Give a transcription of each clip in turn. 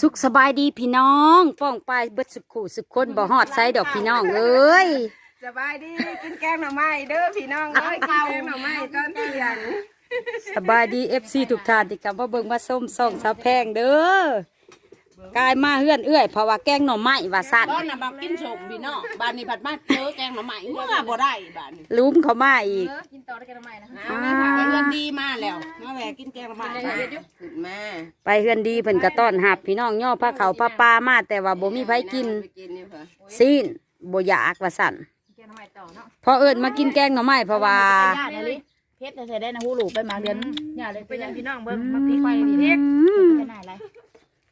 สุขสบายดีพี่น้องป้องปลายเบิดสุขขู่สุขคนบ่ฮอดไซดอกพี่น้องเอ้ยสบายดีกินแกงหน่อไม้เด้อพี่น้องเอ้ยกินแกงหน่อไม้ตอนเที่ยงสบายดี FC ทุกท่านที่กลับมาเบิ่งมาส้มส่องสาวแพงเด้อ กายมาเฮือนเอื้อยเพราะว่าแกงหน่อไม้ว่าสั่นตอนน่ะบักกินสมพี่น้องบ้านนี้ผัดมาเจอแกงหน่อไม้เมื่อบ่ได้บ้านนี้ลุ้มเขามาอีกกินต่อได้กันทำไมนะเอาเลยค่ะไปเงินดีมาแล้วมาแหวกกินแกงหน่อไม้ขึ้นมาไปเฮือนดีเพิ่นก็ต้อนรับ พี่น้องย่อผ้าเขาวผ้าปลามาแต่ว่าบ่มีไผกินไปกินนี่ค่ะซีนบ่อยากว่าสั่นกินทำไมต่อเนาะพอเอิ้นมากินแกงหน่อไม้เพราะว่าญาติเลยเพชรใส่ได้นะฮู้ลูกไปมาเดือนญาติเลยไปยังพี่น้องเบิ่งมาพริกไปดีพริกไปไหนไรเ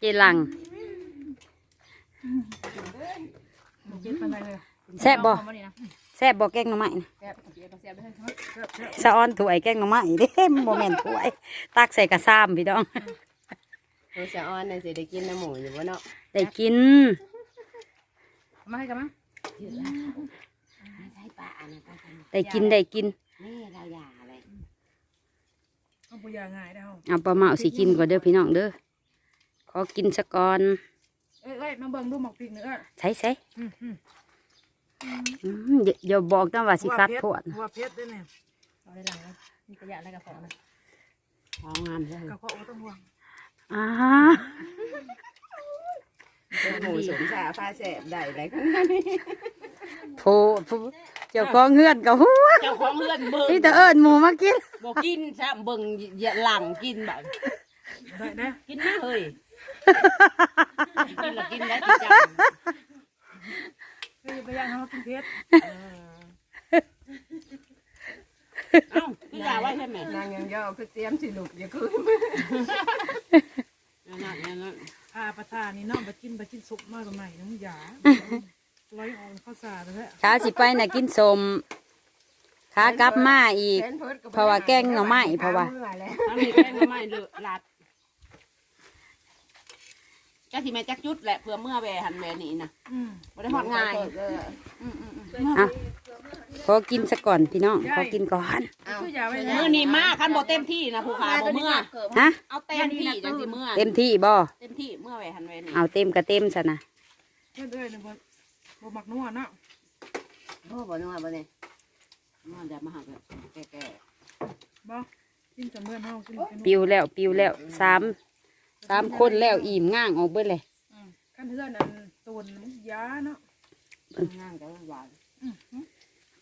จลังเจ็บปานใดเลยแซ่บบ่เอามานี่นะแซ่บบ่แกงหน่อไม้นะแซ่บเจ็บแซ่บได้ทั้งสะออนถ้วยแกงหน่อไม้เด้บ่แม่นถ้วย ตักใส่กระซ้ำพี่น้องโอ้สะออนน่ะสิได้กินน้ำหมูอยู่บ่เนาะได้กินมาให้กันมั้งใช่ปลาอันนั้นปลาอันนั้นได้กินได้กินนี่เราอย่าอะไรเอาปุยาง่ายได้เฮาเอาปลาเมาสิกินก่อนเด้อพี่น้องเด้อข อกินสะก่อนเอ้ยเอ้ยมาเบิ่งดูหมกพริกเนื้อใส่ใส่อืมอืมอืมอย่าอย่าบอกนะว่าสิคัดโทษว่าเพชรด้วยเนี่ยเอาได้หลังแล้วมีกระยะอะไรกระเพาะนะเอางามเลยกระเพาะบ่ต้องห่วงอ่าเป็นหมูสมชาผ้าแสบได้อะไรกันโถโถเจ้าของเฮือนก็หัวเจ้าของเฮือนเบิ่งนี่แต่เอิ้นหมูมากินบ่กินซ้ำเบิ่งอย่าหลังกินบัดได้นะกินนะเฮ้ย กินแล้วกินได้กินจังคือไปย่างเขากินเพชรเอ้าพี่ยาไว้ใช่ไหมนางยังย่อคือเตรียมสิลูกอย่าคืนนั่นนั่นนั่นนั่นอาประทานนี่น้องไปกินไปกินสุกมากกว่าใหม่น้องหยาร้อยออนข้าวสารแล้วขาสิไปน่ะกินสมขากลับมาอีกเป็นพิษก็บ่เพราะว่าแกงหน่อไม้เพราะว่ามื่อยแล้วถ้ามีแกงหน่อไม้เลือลัด ก็สิแม่จักจุดแหละเพื่อเมื่อแหวหันแหวนี่นะอืมบ่ได้ฮอดง่ายเอออืมอืมอืมอะขอกินซะก่อนพี่น้องขอกินก่อนเอาคือยาไว้มือนี่มาคันบ่เต็มที่นะผู้ขาบ่เมื่อฮะเอาเต็มที่จังสิเมื่อเต็มที่บ่เต็มที่เมื่อแหวหันแหวนี่เอาเต็มก็เต็มซะนะเพื่อนด้วยนะบ่บ่มักนัวเนาะโอ้บ่นัวบ่เนี่ยมาเดี๋ยวมาหาแบบแก่บ่กินจนเมื่อนเฮากินกันปิวแล้วปิวแล้วสาม สามคนแล้วอิ่มง่างออกเบิดเลยกันเพื่อนอันตูนยาเนาะๆง่างกันหวาน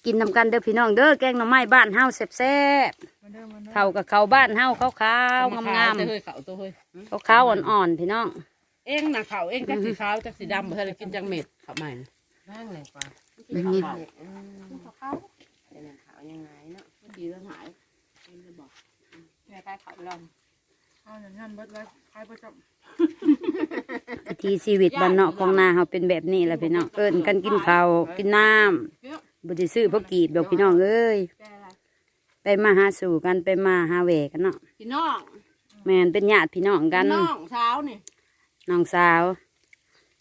กินนำกันเด้อพี่น้องเด้อแกงหน่อไม้บ้านเฮาแซ่บมันเด้อมันเด้ๆอเท่ากับเขาวบ้านเฮาขาวๆงามเฮ้ยเขาตัวเฮ้ยๆขาวๆอ่อนๆพี่น้อง เอ็งน่ะเขาเอ็งจักสีขาวจักสีดำบ่ทันได้กินจังเม็ดเขาใหม่บ้างเลยกว่ากินข้าวอืมเป็นขาวยังไงเนาะดีแล้วหายเอ็งจะบอกแม่ใกล้เขาไปแล้ว เอาอย่างนั้นเบิดไว้ใครบ่จบวิถีชีวิตบ้านนอกของนาเฮาเป็นแบบนี้แหละพี่น้องเอิ้นกันกินข้าวกินน้ำบ่ได้ซื้อพวกกีบดอกพี่น้องเอ้ยไปมาหาสู่กันไปมาหาแหวกันเนาะพี่น้องแม่นเป็นญาติพี่น้องกันน้องเช้านี่น้องสาว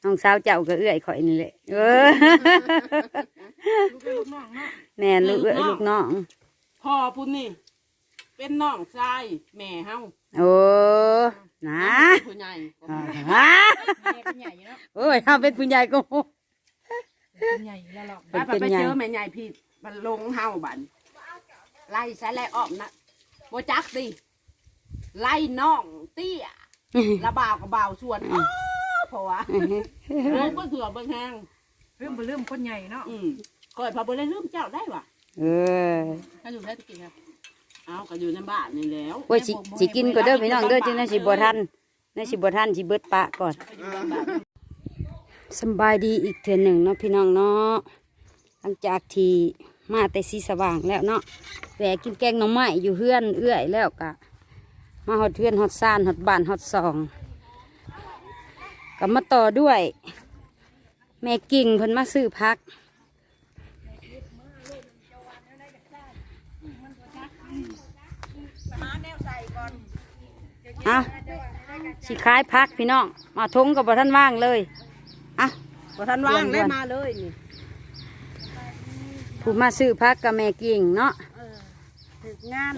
น้องสาวเจ้าก็เอื้อยข่อยนี่แหละเออ ลูกเป็นลูกน้องเนาะแม่นลูกเอื้อยลูกน้อง พ่อพุ่นนี่ เป็นน้องชายแม่เฮาโอ้นะผู้ใหญ่อ่าฮะแม่เป็นใหญ่อยู่เนาะโอ้ยเฮาเป็นผู้ใหญ่ก็ เป็นใหญ่แล้วหรอกไปไปเจอแม่ใหญ่พี่มันลงเฮาบันไล่ใช้ไล่ออกนะบ่จักดิไล่น้องเตี้ยระบ่าวกับบ่าวชวนอ้อเพราะว่าเบิ่งเบิ่งเถื่อเบิ่งแห้งเริ่มบ่เริ่มคนใหญ่เนาะอืมคอยพอบ่ได้ลืมเจ้าได้ว่ะเออถ้าอยู่ได้ตะกี้ครับ เอาก็อยู่ในบ้านนี่แล้วโอ้ยสิสิกินก็เด้อพี่น้องเด้อจึงได้สิบ่ทันได้สิบ่ทันสิเบิดปะก่อนก็อยู่ในบ้านสำบายดีอีกเทื่อหนึ่งเนาะพี่น้องเนาะหลังจากที่มาแต่สีสว่างแล้วเนาะแหวะกินแกงหน่อไม้อยู่เฮือนเอื้อยแล้วกะมาหอดเฮือนหอดซานหอดบ้านหอดซองก็มาต่อด้วย แม่กิ่งเพิ่นมาซื้อพัก อาสิขายพักพี่น้อง มาทงกับบ่ท่านว่างเลยอะบ่ทันว่างได้มาเลยนี่ผู้มาซื้อพักกับแม่กิ่งเนาะถึกงาน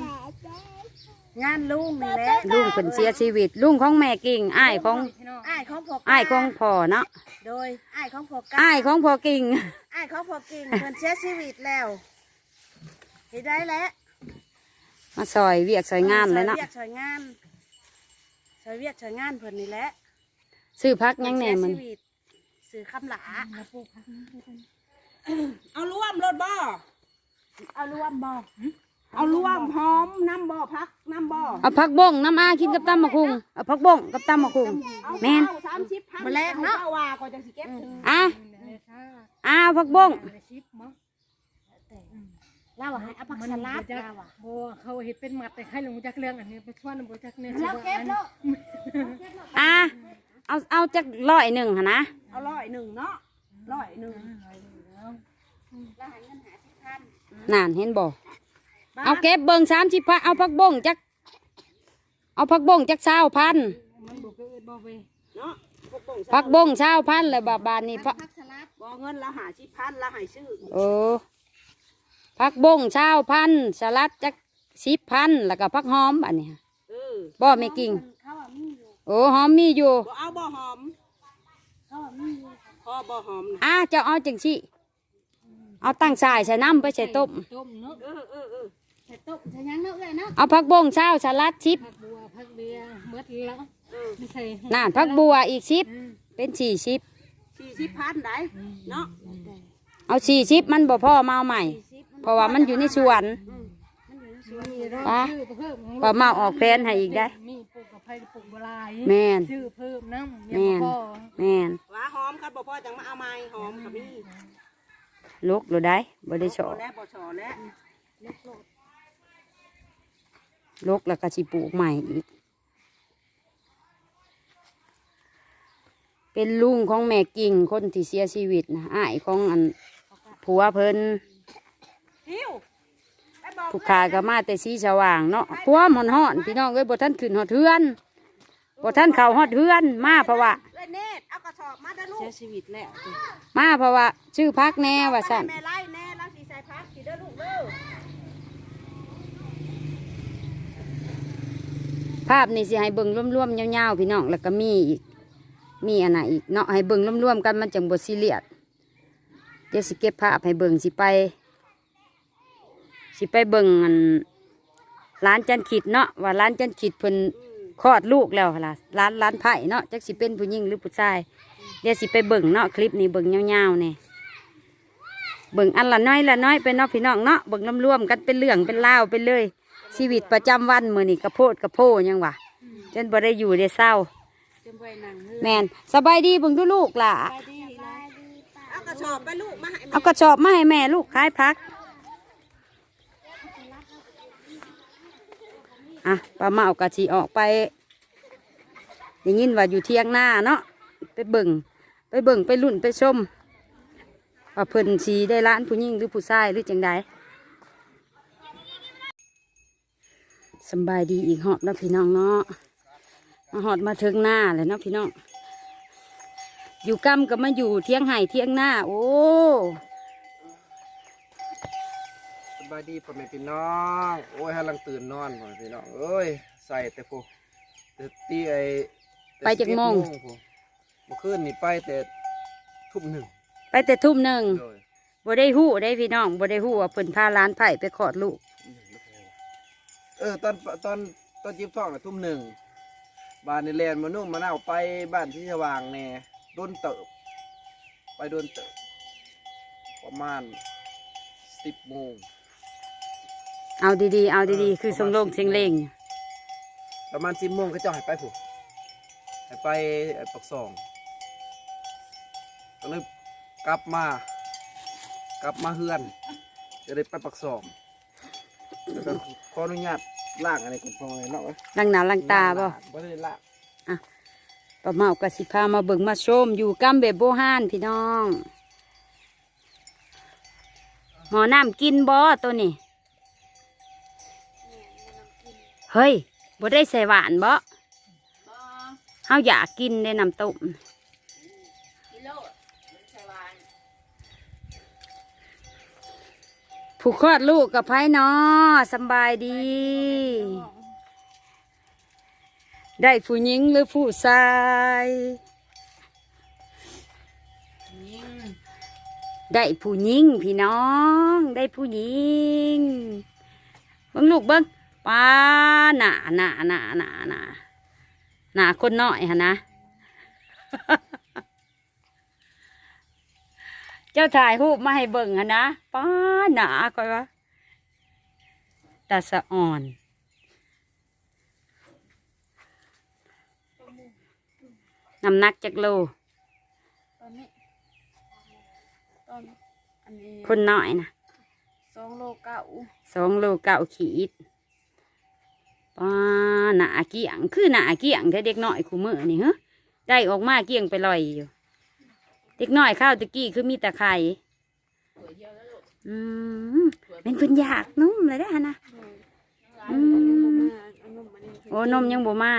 งานลุงนี่แหละลุงเพิ่นเสียชีวิตลุงของแม่กิ่งอ้ายของอ้ายของพ่ออ้ายของพ่อเนาะโดยอ้ายของพ่ออ้ายของพ่อกิ่งอ้ายของพ่อกิ่งเพิ่นเสียชีวิตแล้วเฮ็ดได้แล้วมาซอยเวียกซอยงานเลยเนาะซอวียกซอยงาน ซอยเวียกซอยงานเพิ่นนี่แหละซื้อพักยังแหน่มันเพิ่เสียชีวิตสื่อคำหลาเอาร่วมรถบ่เอารวมบ่เอาร่วมหอมน้ำบ่พักน้ำบ่เอาพักบ้งน้ำอากินกับตำมะคุงเอาพักบ้งกับตำมะคุงแม่นสามสิบพันมาแลกเนาะอว่าก็จะสิเก็บถึงอะอะเอาพักบ้ง เล่าว่าให้เอาผักสลัดเล่าว่าโบเขาเห็นเป็นหมัดแต่ใครลงจักเรื่องอันนี้ไปชวนบ่จักเนี่ยแล้วเก็บเนาะอะเอาเอาจักร้อยหนึ่งหะนะเอาร้อยหนึ่งเนาะร้อยหนึ่งแล้วให้เงินหาสิพันนานเห็นบ่เอาเก็บเบิ่งสามสิบพันเอาพักบ้งจักเอาพักบ้งจักเศร้าพันมันบ่เกิดบ่ไปเนาะพวกตรงพักบ้งเศร้าพันเลยบาบานนี่พักผักสลัดบ่เงินละหาสิบพันละใหายซื้อโอ้ พักบ้งเศร้าพันสลัดจักสิบพันแล้วก็พักหอมอันนี้ค่ะเออบ่ไม่กิ่งเขาว่ามีอยู่โอ้หอมมีอยู่ บ่เอาบ่หอมเขาว่ามีอยู่พอบ่หอมนะอะเจะเอาจังสิเอาตั้งสายใส่น้ำไปใส่ต้มต้มเนาะเออเออเออใส่ต้มใส่หยังเนาะเอ้ยเนาะเอาพักบ้งเศร้าสลัดชิปผักบัวผักเบียร์เบิดแล้วเออไม่ใช่น่านพักบัวอีกชิปเป็นสี่ชิปสี่สิบพันได้เนาะ เอาสี่ชิปมันบ่พ่อมาเอาใหม่ เพราะว่ามันอยู่ในสวนมีรอบปะชื่อเพิ่มปลาเมาออกแพนให้อีกได้ มีปลูกกับไผ่ปลูกบลายแม่น ชื่อเพิ่มน้ำแม่นพอแม่นว่าหอมครับบ่พอจังมาเอาไม้หอมกับมีลุกหรือได้บ่ได้ชอพอบแล้วบ่ชอแล้วลุกแล้วก็สิปลูกใหม่อีก เป็นลุงของแม่กิ่งคนที่เสียชีวิตนะอ้ายของอันผัวเพิ่นหิวไปบอก ผู้ขาก็มาแต่สีสว่างเนาะผัวมันฮ้อนพี่น้องเอ้ยบ่ทันขึ้นฮอดเฮือนบ่ทันเข้าฮอดเฮือน มาเพราะว่าเอ้ยเนตเอากระสอบมาเด้อลูเสียกชีวิตแล้วมาเพราะว่าชื่อพักแน่ว่าสั่นแม่ไล่แน่แล้วสิใส่พักสิเด้อลูกเด้อภาพนี่สิให้เบิ่งรวมๆยาวๆพี่น้องแล้วก็มีอีกมีอันไหนอีกเนาะให้เบิ่งรวมๆกันมันจังบ่ซีเรียสเดี๋ยวสิเก็บภาพให้เบิ่งสิไป สิไปเบิ่งอันร้านจันขิดเนาะว่าร้านจันขิดเพิ่นคลอดลูกแล้วล่ะร้านร้านไผ่เนาะจักสิเป็นผู้หญิงหรือผู้ชายเดี๋ยวสิไปเบิ่งเนาะคลิปนี้เบิ่งยาวๆเนี่ยเบิ่งอันละน้อยละน้อยไปเนาะพี่น้องเนาะเบิ่งรวมๆกันเป็นเรื่องเป็นเล่าวไปเลย ชีวิตประจำวันมื้อนี้กระโพดกระโพยังวะจนบ่ได้อยู่ได้เศร้า จนไปนั่งเฮือแมนสบายดีเบิ่งดูลูกล่ะ ไปดีเลยเอากระสอบไปลูกมาให้แม่ เอากระสอบมาให้แม่ลูกขายพัก อะป้าเมากะชีออกไปได้ยินว่าอยู่เที่ยงหน้าเนาะไปเบิ่งไปเบิ่งไปลุ่นไปชมว่าเพิ่นสีได้ร้านผู้หญิงหรือผู้ชายหรือจังใดสบายดีอีกหอบแล้วพี่น้องเนาะมาหอดมาถึงหน้าเลยเนาะพี่น้องอยู่กำกับมาอยู่เที่ยงไห่เที่ยงหน้า โอ้ บายดีพ่อแม่พี่น้อง โอ้ยฮัลังตื่นนอนพ่อแม่พี่น้องเอ้ยใส่แต่พวกแต่ตีไอแต่ไปจากโมง11พวกเมื่อคืนนี่ไปแต่ทุ่มหนึ่งไปแต่ทุ่มหนึ่งโดยบ่ได้หู้ได้พี่น้องบ่ได้หู้ว่าเพิ่นพาร้านไผ่ไปขอดลูก เออตอนตอนตอนจิบท้องน่ะทุ่มหนึ่งบ้านในแลนด์มานุ่มมาเน่าวไปบ้านที่สว่างแน่โดนเติบ ไปโดนเติบ ประมาณสิบโมง เอาดีๆ เอาดีเออๆคือทรงโลงเสียงเลงประมาณสิบโมงเขาเจ้าให้ไปผูกให้ไปไอ้ปักซองก็เลยกลับมา กลับมาเฮือนจะได้ไปปักซองแล้วก็ขออนุญาตล่างอะไรกันพอเลยเนาะเว้ยลังหนาลังตาบ่บ่ได้ล่างป้าเมากะสิพามาเบิ่งมาชมอยู่กำแบบโบฮานพี่น้อง หมอน้ำกินบ่ตัวนี้ เฮ้ยบ่ได้ใส่หวานบ่เฮาอยากกินได้น้ำต้มผู้คลอดลูกกับไผเนาะสบายดี ได้ผู้หญิงหรือผู้ชายได้ผู้หญิงพี่น้อง ได้ผู้หญิงเบิ้งลูกเบิ้ง ป้าหนาหนาหนาหนาหนาหนาคนน้อยฮะนะ เจ้าถ่ายรูปมาให้เบิ่งฮะนะป้าหนาก่อยวะตาสะอ่อนน้ำหนักจักโลตอนนี้ตอนอันนี้คนน้อยนะสองโลเก้าสองโลเก้าขีด ป้าหนาเกี่ยงคือหนาเกี่ยงแต่เด็กน้อยคู่มือนี่ฮะได้ออกมาเกี่ยงไปลอยอยู่ เด็กน้อยข้าวตะกี้คือมีแต่ไข่อืมเป็นเพิ่นอยากนุ่มเลยได้อฮะนะอืมโอ้นมยังบ่มา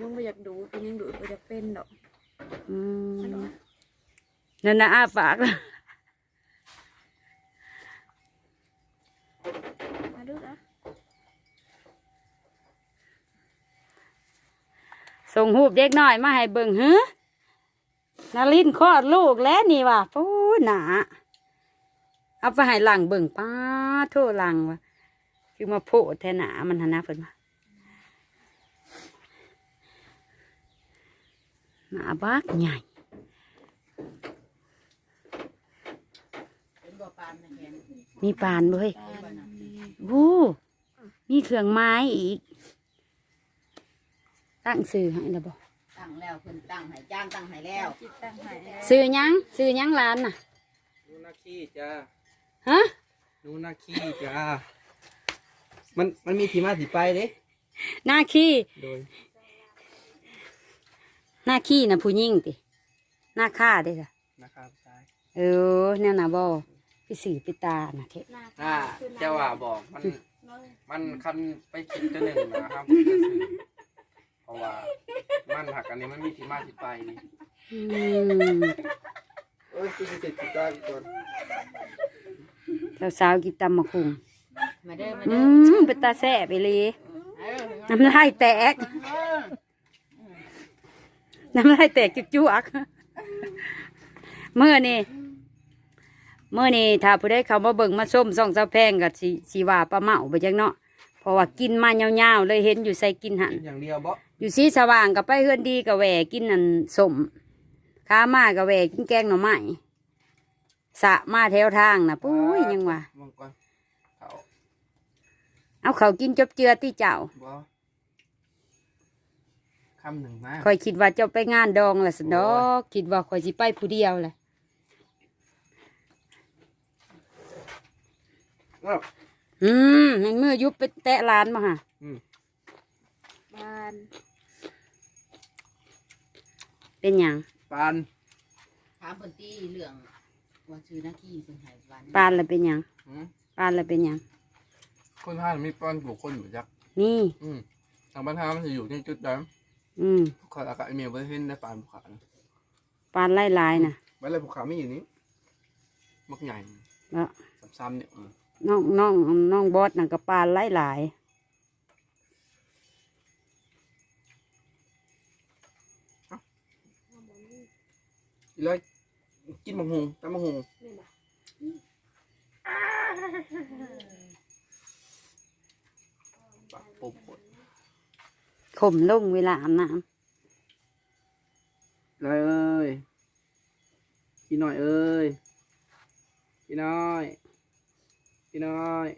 ยังไม่อยากดูเป็นยังดูไปอยากเป็นดอกอืมนั่นนะอาฝากมาดูนะ ส่งหูปเด็กน้อยมาให้เบิ่งเฮ้นาลินคลอดลูกแล้วนี่ว่ะปูหนาเอาไปให้หลังเบิ่งป้าโทษหลังว่ะคือมาโพดแทหนามันหนนะเพิ่นมาหนาบักใหญ่เป็นบ่ปานนะแกนมีปานเว้ยวู้มีเครื่องไม้อีก ตั้งซื้อให้แล้วบ่ตั้งแล้วเพิ่นตั้งให้จ้างตั้งให้แล้วจิตตั้งให้แล้วซื้อหยังซื้อหยังร้านน่ะหนูนาคีจ้าฮะหนูนาคีจ้ามันมันมีที่มาที่ไปเด้หน้าขี้โดยหน้าขี้น่ะผู้หญิงติหน้าค่าเด้จ้ะนะครับใช่เออแนวน่ะบ่ไปสื่อไปตาน่ะเทะถ้าเจ้าว่าบอกมัน มันคันไปคิดตัวหนึ่งนะครับผมจะซื้อเพ ราะว่ามันหักอันนี้มันมีที่มาที่ไปนี่อืมโอ้ยคือเสร็จที่ตั้งก่อนแล้วสาวกินตำมะคุงมาเด้อมาอืเด้อมเป็นตาแซ่บไปเลยเออน้ำลายแตก เออน้ำลายแตกจุกๆเมื่อนี่เมื่อนี่ถ้าผู้ใดเขามาเบิ่งมาส้มส่องเสาแพงกับสีสีว่าปลาเมาไปจังเนาะเพ ราะว่ากินมายาวๆเลยเห็นอยู่ใส่กินหันกินอย่างเดียวบ่อยู่สีสว่างกับไปเฮือนดีกับแหวกินนั่นสมข้ามากับแหวกินแกงหน่อไม้สะมาแถวทางนะปุ้ยยังว่ามังกรเขาเอาเขาวกินจบเจือที่เจ้าบ่คำหนึ่งมาคอยคิดว่าเจ้าไปงานดองละสนดอกคิดว่าคอยสิไปผู้เดียวแหละ อ้าวอืมในเมื่อยุบไปแตะร้านมาฮะบ้านเป็นหยังปานถามเพิ่นตีเรื่องว่าชื่อหน้าที่เพิ่นให้วันปานละเป็นหยังหืมปานละเป็นหยังคนพานมีปานบุคคลอยู่จักนี่ อืมทางบ้านทามันจะอยู่ที่จุดดอืมำขออากาศเมียไว้เห็นได้ปานภูเขานะปานไล่ลายๆนะไว้เลยภูเขาไม่อยู่นี้มักใหญ่แล้วซ้ำๆเนี่ยอืม น้องน้องน้องบอสน่ะก็ปานไล่ลายอีเลยกินมังหงตำมังหงปากปุ๊บหมดๆขมลงเวลาอาบน้เลยเอ้ยพี่น้อยเอ้ยพี่น้อย พี่น้อย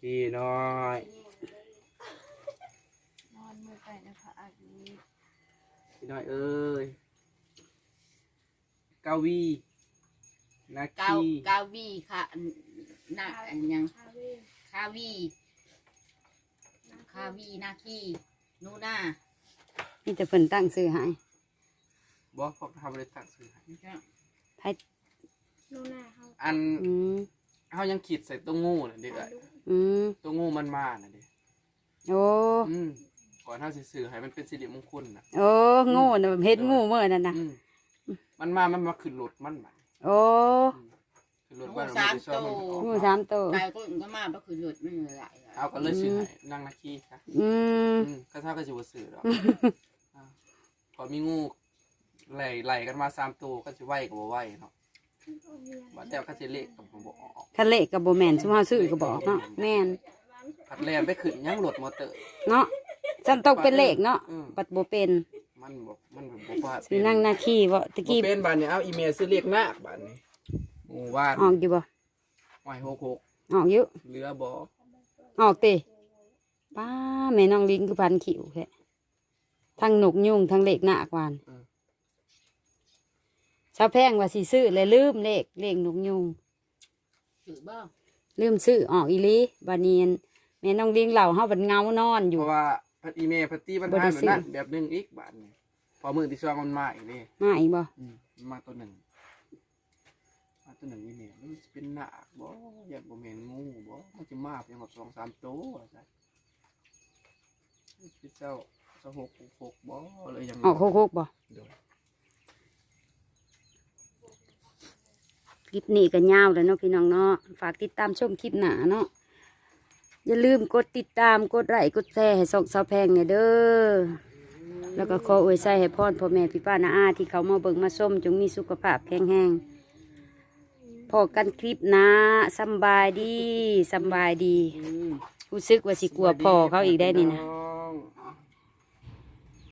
พี่น้อย นอนมือไปนะคะอากีพี่น้อยเอ้ยกาวีนาเกาคีเกาวีค่ะนาอันยังคาวีคาวีนาคีนูนาำนี่จะเพิ่นตั้งซื้อให้บอกพวกทำเลยตักซื้อให้ไพ่อัน อืม เขายังขีดใส่ตัวงูน่ะเด็กอะอืมตัวงูมันมาน่ะเด็กโอ้อืมก่อนเขาสิซื้อให้มันเป็นสิริมงคลน่ะโอ้งูน่ะเห็ดงูเมื่อนั่นนะอืมมันมามันมาขึ้นรถมันบัดโอ้อืมขคือรถบ้านสามมันจะซ่อมโตมันออกงูสามตัวไก่ก็ก็มาก็คือหลุดไม่เหนื่อยหลายเอาก็เลยซื้อให้นั่งนาคีค่ะอืมอืมก็เท่ากับสิบ่ซื้อหรอกอ่าพอมีงูไหลไหลกันมาสามตัวก็สิไหวกับบ่ไหวเนาะ ว่าแต่ก็สิเลขกับบ่ออกทะเลกับโบแมนซุมเฮาซื้อก็บอกเนาะแม่นพัดแลนไปขึ้นยังรถมอเตอร์ เนาะจันตกเป็นเลขเนาะอืม ปัดโบเป็นมันบ่มันบ่ว่าสินั่งหน้าขี้บ่ตะบ่กี้เป็นบานนี้เอาอีเมลซื้อเลขนาคบานนี้หมู่บ้านออกอยู่บ่หอยหกหกออกอยู่เหลือบ่ออกติป้าแม่น้องลิงคือพันขิวแค่ทั้งหนกยุงทั้งเลขหน้ากวาน ชาวแพงว่าสิซื้อเลยลืมเลขเลขหนกยุงถือบ้างลืมซื้อออกอีหลีบาเนียนแม่น้องลิงเหล่าเฮาบันเงานอนอเพยู่ ราะว่าพัดอีเมลพัดตีบรรบ่ทัได้ดแบบซื้อนั้นแบบหนึงอีกบาทนี่พอมือที่สองมันมาอีกนี่มาอีกบ่อืมมันมาตัวหนึ่งมาตัวหนึ่งอีเมลมันสิเป็นหนาคบ่อยากบ่แม่นงูบ่มันสิมาเพียงกับสองสามตัวว่าซั่นพี่เจ้าเจ้าหกหกหกบ่เลยยังออกโคกๆบ่โดย คลิปนี้ก็ยาวแล้วเนาะพี่น้องเนาะฝากติดตามชมคลิปหนาเนาะอย่าลืมกดติดตามกดไลค์กดแชร์ให้ส่องสาวแพงเนี่ยเด้อแล้วก็ขออวยใส่ให้พรพ่อแม่พี่ป้านาอาที่เขามาเบิ่งมาส้มจงมีสุขภาพแข็งแรงพอกันคลิปหนะสบายดีสบายดีอืมรู้สึกว่าสิกลัวพ่อเขาอีกได้นี่นะ